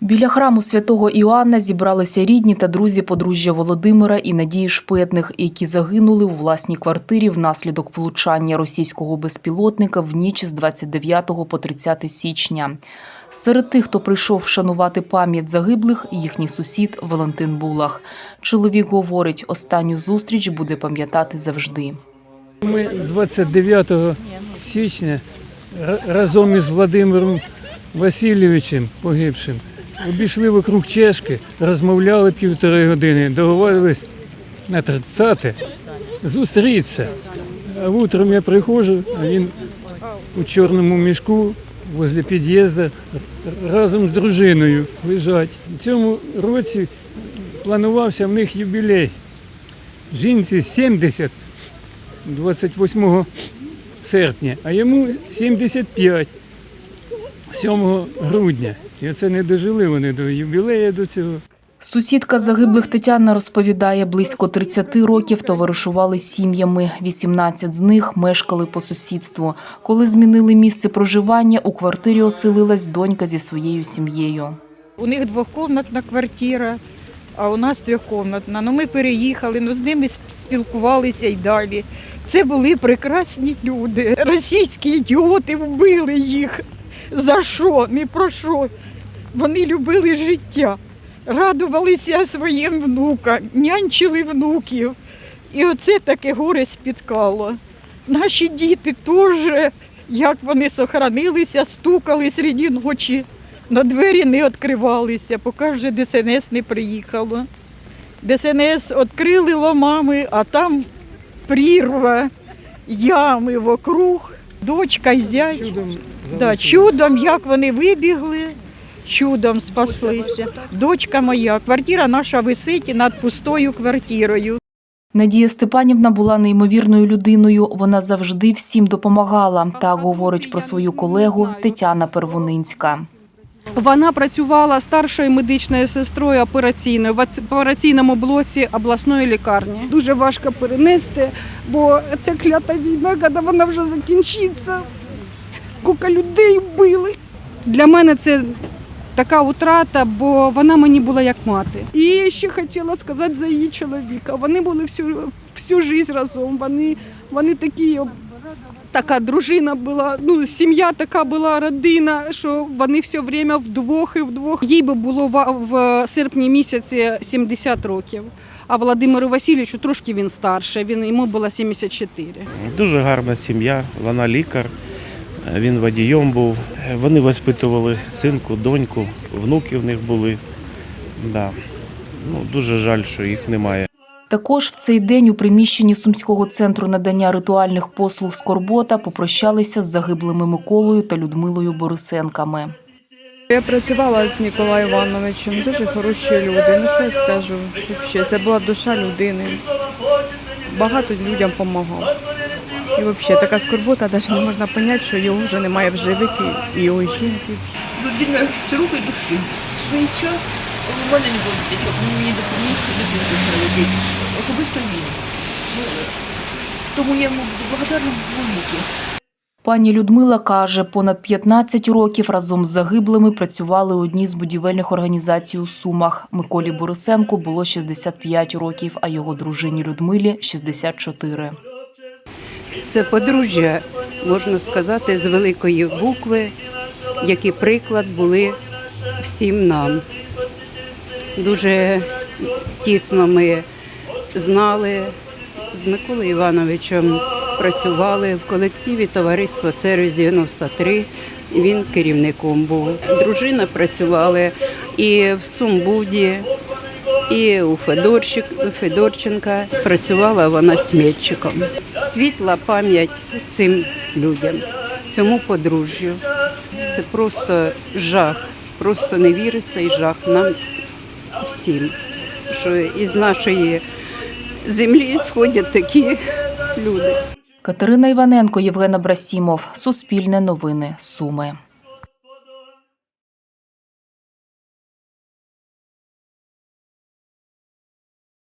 Біля храму святого Іоанна зібралися рідні та друзі подружжя Володимира і Надії Шпетних, які загинули у власній квартирі внаслідок влучання російського безпілотника в ніч з 29 по 30 січня. Серед тих, хто прийшов вшанувати пам'ять загиблих, їхній сусід Валентин Булах. Чоловік говорить, останню зустріч буде пам'ятати завжди. Ми 29 січня разом із Владимиром Васильовичем погибшим обійшли вокруг чешки, розмовляли півтори години, договорились на 30 зустрітися. А утром я приходжу, а він у чорному мішку возле під'їзду разом з дружиною лежать. У цьому році планувався в них юбілей. Жінці 70 28 серпня, а йому 75 7 грудня. І оце не дожили вони до юбілею до цього. Сусідка загиблих Тетяна розповідає, близько 30 років товаришували сім'ями. 18 з них мешкали по сусідству. Коли змінили місце проживання, у квартирі оселилась донька зі своєю сім'єю. У них двохкомнатна квартира, а у нас трьохкомнатна. Ну, ми переїхали, ну, з ними спілкувалися і далі. Це були прекрасні люди. Російські ідіоти вбили їх. За що? Ні про що. Вони любили життя, радувалися своїм внукам, нянчили внуків. І оце таке горе спіткало. Наші діти теж, як вони сохранилися, стукали серед ночі. На двері не відкривалися, поки вже ДСНС не приїхало. ДСНС відкрили ломами, а там прірва, ями вокруг, дочка й зять. Чудом Да, чудом, як вони вибігли, чудом спаслися. Дочка моя, квартира наша висить над пустою квартирою. Надія Степанівна була неймовірною людиною. Вона завжди всім допомагала. Так говорить про свою колегу Тетяна Первунинська. Вона працювала старшою медичною сестрою операційною в операційному блоці обласної лікарні. дуже важко перенести, бо ця клята війна, коли вона вже закінчиться, скільки людей вбили. Для мене це така утрата, бо вона мені була як мати. І ще хотіла сказати за її чоловіка. Вони були всю, всю життя разом. Вони, вони такі. Така дружина була, ну сім'я така була родина, що вони все время вдвох і вдвох. Їй би було в, серпні місяці 70 років. А Володимиру Васильовичу трошки він старше. Він йому було 74. Дуже гарна сім'я, вона лікар, він водієм був. Вони воспитували синку, доньку, внуки в них були. Да. Ну, дуже жаль, що їх немає. Також в цей день у приміщенні Сумського центру надання ритуальних послуг Скорбота попрощалися з загиблими Миколою та Людмилою Борисенками. Я працювала з Ніколаєм Івановичем, дуже хороші люди. Ну що я скажу? Вообще, це була душа людини. Багато людям допомагав. І взагалі така скорбота, навіть не можна зрозуміти, що його вже немає в живих і його жінки. людина широкої душі. Свій час у мене не було дітей, він мені допоміг дитинку народити. Особисто він. Ну, Тому я йому благодарна велике. Пані Людмила каже, понад 15 років разом з загиблими працювали у одній з будівельних організацій у Сумах. Миколі Борисенку було 65 років, а його дружині Людмилі – 64. Це подружжя, можна сказати, з великої букви, які приклад були всім нам. Дуже тісно ми знали з Миколою Івановичем, працювали в колективі товариства Сервіс 93. Він керівником був. Дружина працювала і в Сумбуді, і у Федорчик, Федорченка працювала вона смітчиком. Світла пам'ять цим людям, цьому подружжю. Це просто жах, просто не віриться і жах нам всім, що із нашої землі сходять такі люди. Катерина Іваненко, Євгена Брасімов. Суспільне новини. Суми.